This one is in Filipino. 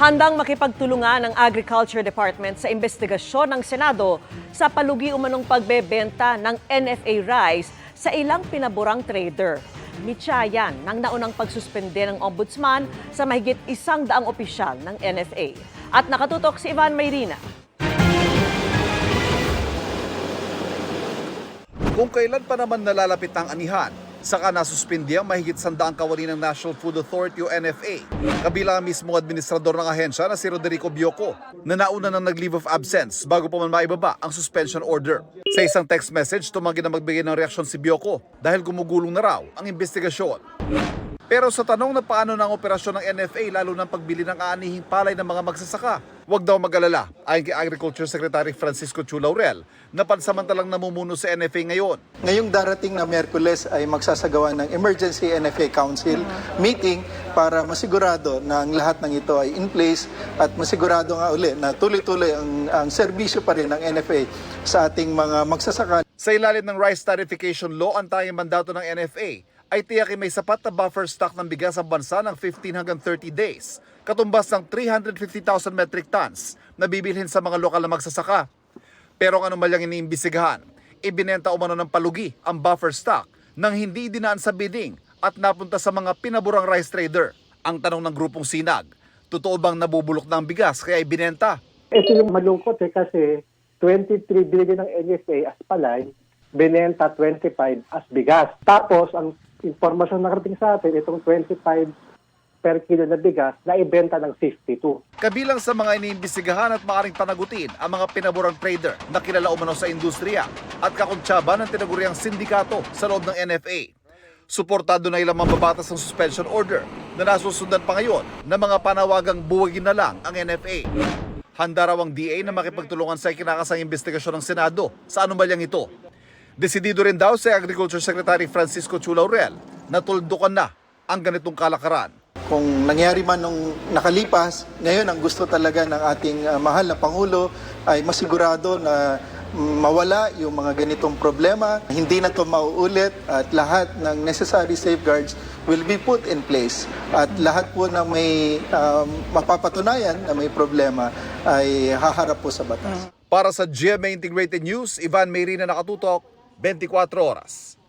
Handang makipagtulungan ng Agriculture Department sa investigasyon ng Senado sa palugi umanong pagbebenta ng NFA rice sa ilang pinaburang trader. Mitya yan ng naunang pagsuspende ng ombudsman sa mahigit isang daang opisyal ng NFA. At nakatutok si Ivan Mayrina. Kung kailan pa naman nalalapit ang anihan, saka nasuspindi ang mahigit sandaang kawani ng National Food Authority o NFA. Kabilang ang mismong administrador ng ahensya na si Roderico Bioco na nauna nang nag-leave of absence bago pa man maibaba ang suspension order. Sa isang text message, tumanggi na magbigay ng reaksyon si Bioco dahil gumugulong na raw ang investigasyon. Pero sa tanong na paano ang operasyon ng NFA lalo ng pagbili ng aanihing palay ng mga magsasaka, huwag daw mag-alala ayon kay Agriculture Secretary Francisco Chu Laurel na pansamantalang namumuno sa NFA ngayon. Ngayong darating na Miyerkules ay magsasagawa ng Emergency NFA Council meeting para masigurado na ang lahat ng ito ay in place at masigurado nga uli na tuloy-tuloy ang, ang serbisyo pa rin ng NFA sa ating mga magsasaka. Sa ilalim ng Rice Tarification Law, ang tanging mandato ng NFA ay tiyakin may sapat na buffer stock ng bigas ang bansa ng 15 hanggang 30 days, katumbas ng 350,000 metric tons na bibilhin sa mga lokal na magsasaka. Pero ang anomalyang iniimbisigahan, ibinenta umano ng palugi ang buffer stock nang hindi dinaan sa bidding at napunta sa mga pinaburang rice trader. Ang tanong ng grupong sinag, totoo bang nabubulok na ang bigas kaya ibinenta? Ito yung malungkot eh kasi 23 billion ng NFA as palay, binenta 25 as bigas. Tapos ang impormasyon na nakarating sa atin, itong 25 per kilo na bigas na ibenta ng 52. Kabilang sa mga iniimbestigahan at maaaring panagutin ang mga pinaburang trader na kilala umano sa industriya at kakuntsaba ng tinaguriang sindikato sa loob ng NFA. Suportado na ilang mambabatas ng suspension order na nasusundan pa ngayon ng mga panawagang buwagin na lang ang NFA. Handa raw ang DA na makipagtulungan sa kinakasang investigasyon ng Senado sa anumalyang ito. Desidido rin daw sa Agriculture Secretary Francisco Chu Laurel na tuldukan na ang ganitong kalakaran. Kung nangyari man nung nakalipas, ngayon ang gusto talaga ng ating uh, mahal na Pangulo ay masigurado na mm, mawala yung mga ganitong problema. Hindi na to mauulit at lahat ng necessary safeguards will be put in place. At lahat po na may um, mapapatunayan na may problema ay haharap po sa batas. Para sa GMA Integrated News, Ivan Mayrina nakatutok, 24 horas.